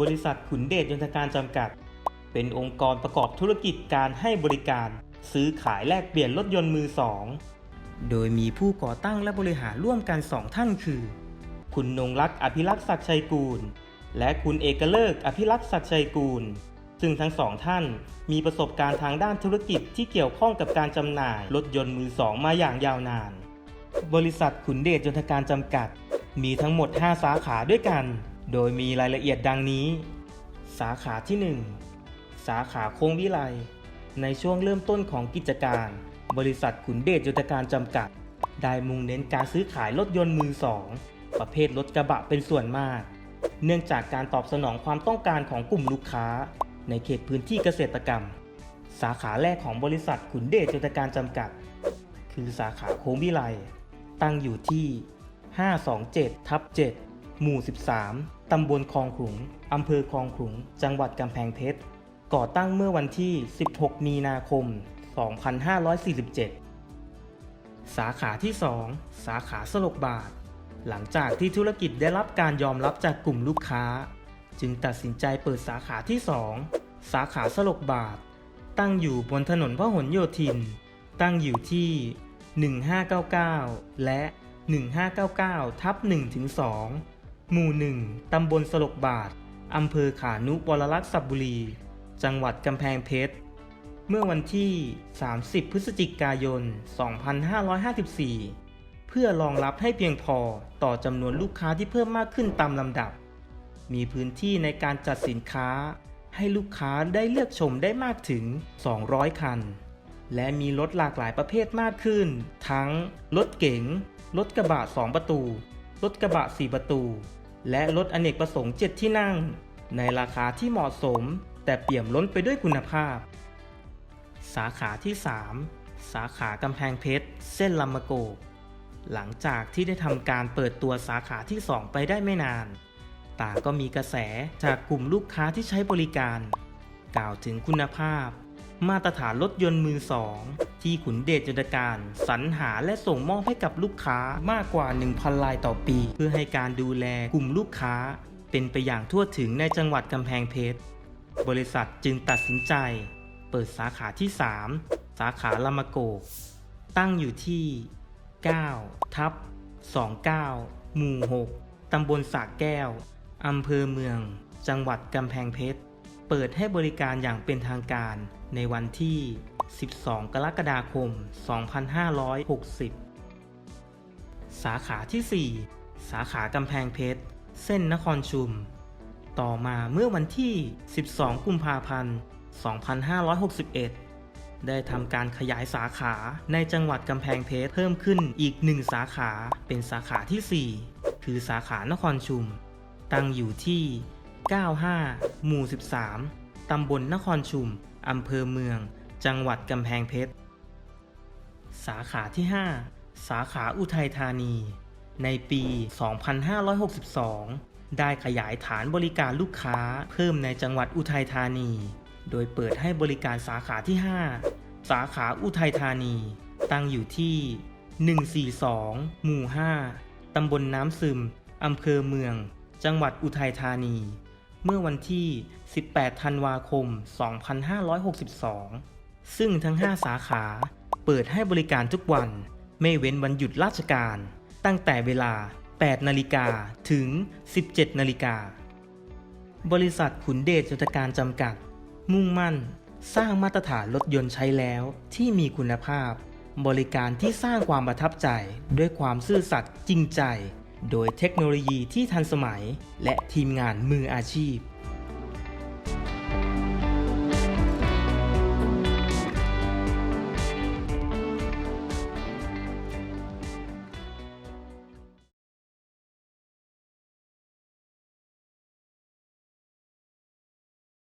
บริษัทขุนเดชยนตการจำกัด เป็นองค์กรประกอบธุรกิจการให้บริการ ซื้อขายแลกเปลี่ยนรถยนต์มือสอง โดยมีผู้ก่อตั้งและบริหารร่วมกันสองท่านคือ คุณนงรักษ์อภิรักษ์ศักดิ์ชัยกูล และคุณเอกเลิกษ์อภิรักษ์ศักดิ์ชัยกูล ซึ่งทั้งสองท่านมีประสบการณ์ทางด้านธุรกิจที่เกี่ยวข้องกับการจำหน่ายรถยนต์มือสองมาอย่างยาวนาน บริษัทขุนเดชยนตการจำกัด มีทั้งหมด 5 สาขาด้วยกัน โดยมีรายละเอียดดังนี้ สาขาที่ 1 สาขาโค้งวิไล ในช่วงเริ่มต้นของกิจการ บริษัทขุนเดชยนตการจำกัด ได้มุ่งเน้นการซื้อขายรถยนต์มือสอง ประเภทรถกระบะเป็นส่วนมาก เนื่องจากการตอบสนองความต้องการของกลุ่มลูกค้า ในเขตพื้นที่เกษตรกรรม สาขาแรกของบริษัทขุนเดชยนตการจำกัด คือสาขาโค้งวิไล ตั้งอยู่ที่ 527ทับ7 หมู่ 13 ตำบลคลองขลุง อำเภอคลองขลุง จังหวัดกำแพงเพชร ก่อตั้งเมื่อวันที่ 16 มีนาคม 2547 สาขาที่ 2 สาขาสลกบาท หลังจากที่ธุรกิจได้รับการยอมรับจากกลุ่มลูกค้า จึงตัดสินใจเปิดสาขาที่ 2 สาขาสลกบาท ตั้งอยู่บนถนนพหลโยธิน ตั้งอยู่ที่ 1599 และ1599 ทับ1ถึง2 หมู่1ตำบลสลกบาทอำเภอขานุวรลักษณ์สับบุรี จังหวัดกำแพงเพชร เมื่อวันที่ 30 พฤศจิกายน 2554 เพื่อรองรับให้เพียงพอต่อจำนวนลูกค้าที่เพิ่มมากขึ้นตามลำดับ มีพื้นที่ในการจัดสินค้า ให้ลูกค้าได้เลือกชมได้มากถึง 200 คัน และมีรถหลากหลายประเภทมากขึ้น ทั้งรถเก๋ง รถกระบะ 2 ประตู รถกระบะ 4 ประตู และรถอเนกประสงค์ 7 ที่นั่ง ในราคาที่เหมาะสม แต่เปี่ยมล้นไปด้วยคุณภาพ สาขาที่ 3 สาขากำแพงเพชร เส้นลำมะโกกหลังจากที่ได้ทำการเปิดตัวสาขาที่ 2 ไปได้ไม่นาน ต่างก็มีกระแสจากกลุ่มลูกค้าที่ใช้บริการ กล่าวถึงคุณภาพ มาตรฐานรถยนต์มือสองที่ขุนเดชยนตการสรรหาและส่งมอบให้กับลูกค้ามากกว่า 1,000 ลายต่อปี เพื่อให้การดูแลกลุ่มลูกค้า เป็นไปอย่างทั่วถึงในจังหวัดกำแพงเพชร บริษัทจึงตัดสินใจ เปิดสาขาที่ 3 สาขาลำมโกก ตั้งอยู่ที่ 9 ทับ 29 หมู่ 6 ตำบลสากแก้ว อำเภอเมือง จังหวัดกำแพงเพชร เปิดให้บริการอย่างเป็นทางการในวันที่ 12 กรกฎาคม 2560 สาขาที่ 4 สาขากำแพงเพชร เส้นนครชุม ต่อมาเมื่อวันที่ 12 กุมภาพันธ์ 2561 ได้ทำการขยายสาขาในจังหวัดกำแพงเพชรเพิ่มขึ้นอีกหนึ่งสาขาเป็นสาขาที่ 4 คือสาขานครชุม ตั้งอยู่ที่ 95 หมู่ 13 ตำบลนครชุม อำเภอเมือง จังหวัดกำแพงเพชร สาขาที่ 5 สาขาอุทัยธานี ในปี 2562 ได้ขยายฐานบริการลูกค้าเพิ่มในจังหวัดอุทัยธานี โดยเปิดให้บริการสาขาที่ 5 สาขาอุทัยธานี ตั้งอยู่ที่ 142 หมู่ 5 ตำบลน้ำซึม อำเภอเมือง จังหวัดอุทัยธานี เมื่อวันที่ 18 ธันวาคม 2562 ซึ่งทั้ง 5 สาขาเปิดให้บริการทุกวัน ไม่เว้นวันหยุดราชการ ตั้งแต่เวลา 8 นาฬิกาถึง 17 นาฬิกา บริษัทขุนเดชยนตการจำกัด มุ่งมั่น สร้างมาตรฐานรถยนต์ใช้แล้วที่มีคุณภาพ บริการที่สร้างความประทับใจด้วยความซื่อสัตย์จริงใจ โดยเทคโนโลยีที่ทันสมัย และทีมงานมืออาชีพ